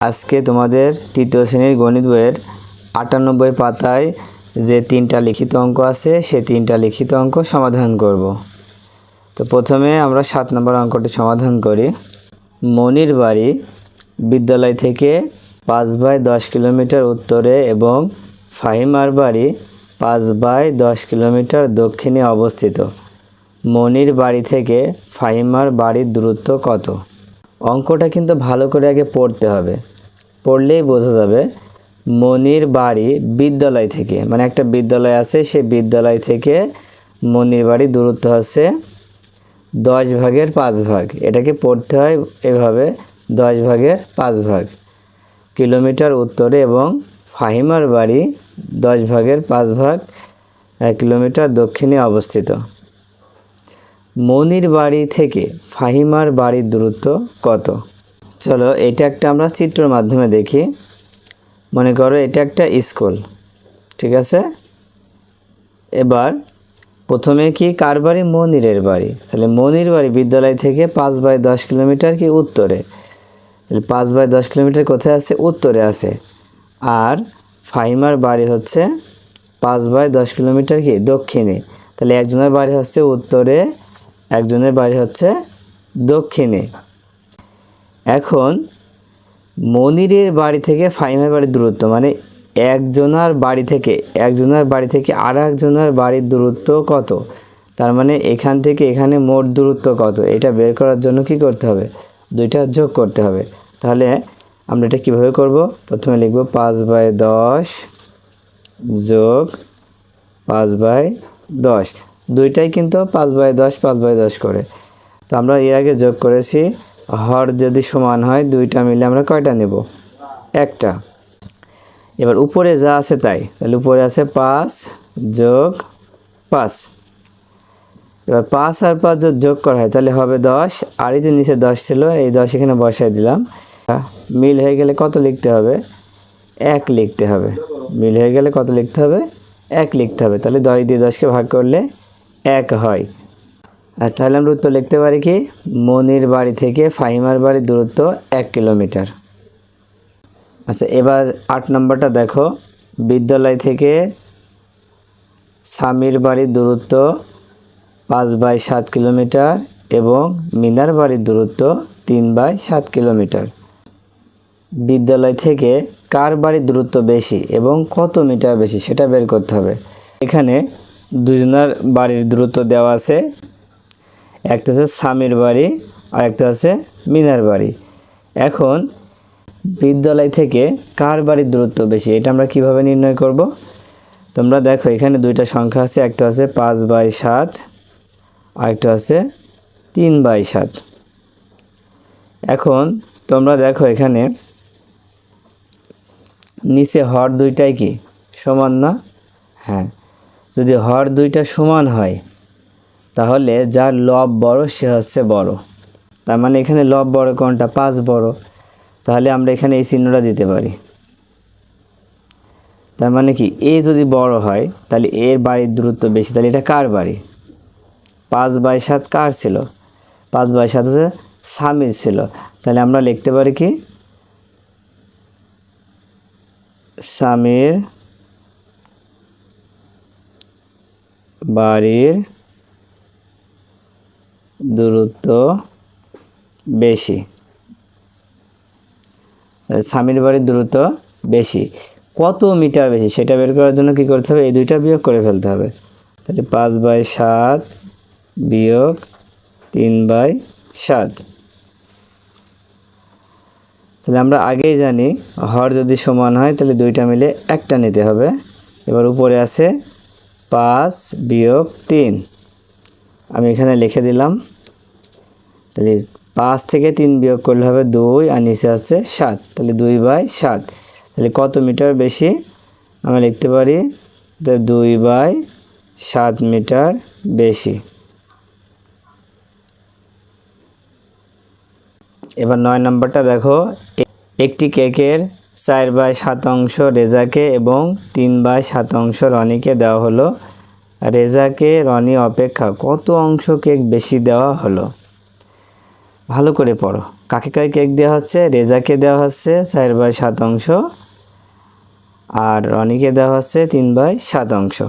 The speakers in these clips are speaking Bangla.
আজকে তোমাদের তৃতীয় শ্রেণির গণিত বইয়ের আটানব্বই পাতায় যে তিনটা লিখিত অঙ্ক আছে, সে তিনটা লিখিত অঙ্ক সমাধান করব। তো প্রথমে আমরা সাত নম্বর অঙ্কটি সমাধান করি। মনির বাড়ি বিদ্যালয় থেকে পাঁচ বাই দশ কিলোমিটার উত্তরে এবং ফাহিমার বাড়ি পাঁচ বাই দশ কিলোমিটার দক্ষিণে অবস্থিত। মনির বাড়ি থেকে ফাহিমার বাড়ির দূরত্ব কত? অঙ্কটা কিন্তু ভালো করে আগে পড়তে হবে। পড়লেই বোঝা যাবে মনির বাড়ি বিদ্যালয় থেকে। মানে একটা বিদ্যালয় আছে, সেই বিদ্যালয় থেকে মনির বাড়ির দূরত্ব আছে দশ ভাগের পাঁচ ভাগ। এটাকে পড়তে হয় এভাবে দশ ভাগের পাঁচ ভাগ। কিলোমিটার উত্তরে এবং ফাহিমার বাড়ি দশ ভাগের পাঁচ ভাগ, এক কিলোমিটার দক্ষিণে অবস্থিত। মনির বাড়ি থেকে ফাহিমার বাড়ির দূরত্ব কত? চলো, এটা একটা আমরা চিত্রের মাধ্যমে দেখি। মনে করো এটা একটা স্কুল, ঠিক আছে? এবার প্রথমে কি কার বাড়ি? মনিরের বাড়ি। তাহলে মনির বাড়ি বিদ্যালয় থেকে পাঁচ বাই দশ কিলোমিটার কি উত্তরে? তাহলে পাঁচ বাই দশ কিলোমিটার কোথায় আছে? উত্তরে আছে। আর ফাহিমার বাড়ি হচ্ছে পাঁচ বাই দশ কিলোমিটার কি? দক্ষিণে। তাহলে একজনের বাড়ি হচ্ছে উত্তরে, একজনের বাড়ি হচ্ছে দক্ষিণে। এখন মনিরের বাড়ি থেকে ফাহিমার বাড়ির দূরত্ব মানে একজনার বাড়ি থেকে, একজনের বাড়ি থেকে আর একজনের বাড়ির দূরত্ব কত? তার মানে এখান থেকে এখানে মোট দূরত্ব কত? এটা বের করার জন্য কি করতে হবে? দুইটা যোগ করতে হবে। তাহলে আমরা এটা কীভাবে করব? প্রথমে লিখব পাঁচ বাই দশ যোগ পাঁচ বাই দশ। দুইটাই কিন্তু পাঁচ বাই দশ, পাঁচ বাই দশ করে। তো আমরা এর আগে যোগ করেছি হর যদি সমান হয়, দুইটা মিলে আমরা কয়টা নেব? একটা। এবার উপরে যা আছে তাই। তাহলে উপরে আছে পাঁচ যোগ পাঁচ। এবার পাঁচ আর পাঁচ যদি যোগ করা হয়, তাহলে হবে দশ। আর এই যে নিচে দশ ছিল, এই দশ এখানে বসাই দিলাম। মিল হয়ে গেলে কত লিখতে হবে? এক লিখতে হবে। মিল হয়ে গেলে কত লিখতে হবে? এক লিখতে হবে। তাহলে দশ দিয়ে দশকে ভাগ করলে এক হয়। আর তাহলে আমরা উত্তর লিখতে পারি কি? মনির বাড়ি থেকে ফাহিমার বাড়ির দূরত্ব এক কিলোমিটার। আচ্ছা এবার আট নম্বরটা দেখো। বিদ্যালয় থেকে স্বামীর বাড়ির দূরত্ব পাঁচ বাই সাত কিলোমিটার এবং মিনার বাড়ির দূরত্ব তিন বাই সাত কিলোমিটার। বিদ্যালয় থেকে কার বাড়ির দূরত্ব বেশি এবং কত মিটার বেশি সেটা বের করতে হবে। এখানে দুজনার বাড়ির দূরত্ব দেওয়া আছে। একটা হচ্ছে স্বামীর বাড়ি, আর একটা হচ্ছে মিনার বাড়ি। এখন বিদ্যালয় থেকে কার বাড়ির দূরত্ব বেশি, এটা আমরা কীভাবে নির্ণয় করব? তোমরা দেখো, এখানে দুইটা সংখ্যা আছে, একটা আছে পাঁচ বাই সাত, আর একটা আছে তিন বাই সাত। এখন তোমরা দেখো এখানে নিচে হর দুইটাই কি? সমান না? হ্যাঁ যদি হর দুইটা সমান হয় তাহলে যার লব বড়, সে হচ্ছে বড়। তার মানে এখানে লব বড় কোনটা? পাঁচ বড়। তাহলে আমরা এখানে এই চিহ্নটা দিতে পারি। তার মানে কি? এ যদি বড় হয়, তাহলে এর বাড়ির দূরত্ব বেশি। তাহলে এটা কার বাড়ি? পাঁচ বাই সাত কার ছিল? পাঁচ বাই সাত হচ্ছে স্বামীর ছিল। তাহলে আমরা লিখতে পারি কি? স্বামীর বাড়ির দূরত্ব বেশি। স্বামীর বাড়ির দূরত্ব বেশি। কত মিটার বেশি? সেটা বের করার জন্য কি করতে হবে? এই দুইটা বিয়োগ করে ফেলতে হবে। তাহলে পাঁচ বাই সাত বিয়োগ তিন বাই সাত। তাহলে আমরা আগেই জানি, হর যদি সমান হয়, তাহলে দুইটা মিলে একটা নিতে হবে। এবার উপরে আছে পাঁচ বিয়োগ তিন। আমি এখানে লিখে দিলাম। তাহলে পাঁচ থেকে তিন বিয়োগ করলে হবে দুই, আর নিচে আছে সাত। তাহলে দুই বাই সাত। তাহলে কত মিটার বেশি? আমরা লিখতে পারি দুই বাই সাত মিটার বেশি। এবার নয় নম্বরটা দেখো। একটি কেকের চার বাই সাত অংশ রেজাকে এবং তিন বাই সাত অংশ রনিকে দেওয়া হলো। রেজাকে রনি অপেক্ষা কত অংশ কেক বেশি দেওয়া হলো? ভালো করে পড়ো। কাকে কাকে কেক দেওয়া হচ্ছে? রেজাকে দেওয়া হচ্ছে চার বাই সাত অংশ আর রনিকে দেওয়া হচ্ছে তিন বাই সাত অংশ।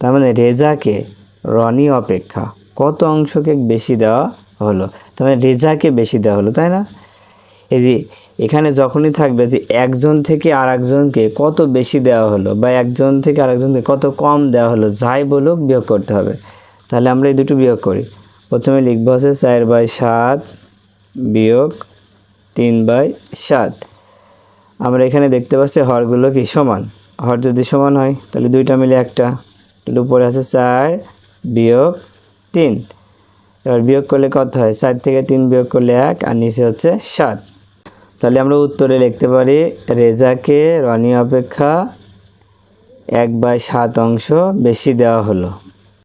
তার মানে রেজাকে রনি অপেক্ষা কত অংশ কেক বেশি দেওয়া হলো? তার মানে রেজাকে বেশি দেওয়া হলো, তাই না? এই যে এখানে যখনই থাকবে যে একজন থেকে আর একজনকে কত বেশি দেওয়া হলো বা একজন থেকে আরেকজনকে কত কম দেওয়া হলো, যাই বলুক বিয়োগ করতে হবে। তাহলে আমরা এই দুটো বিয়োগ করি। প্রথমে লিখব হচ্ছে চার বাই সাত বিয়োগ তিন বাই সাত। আমরা এখানে দেখতে পাচ্ছি হরগুলো কি সমান? হর যদি সমান হয়, তাহলে দুইটা মিলে একটা। তাহলে উপরে আছে চার বিয়োগ তিন। এবার বিয়োগ করলে কত হয়? চার থেকে তিন বিয়োগ করলে এক, আর নিচে হচ্ছে সাত। তাহলে আমরা উত্তরে লিখতে পারি, রেজাকে রনি অপেক্ষা এক বাই সাত অংশ বেশি দেওয়া হলো।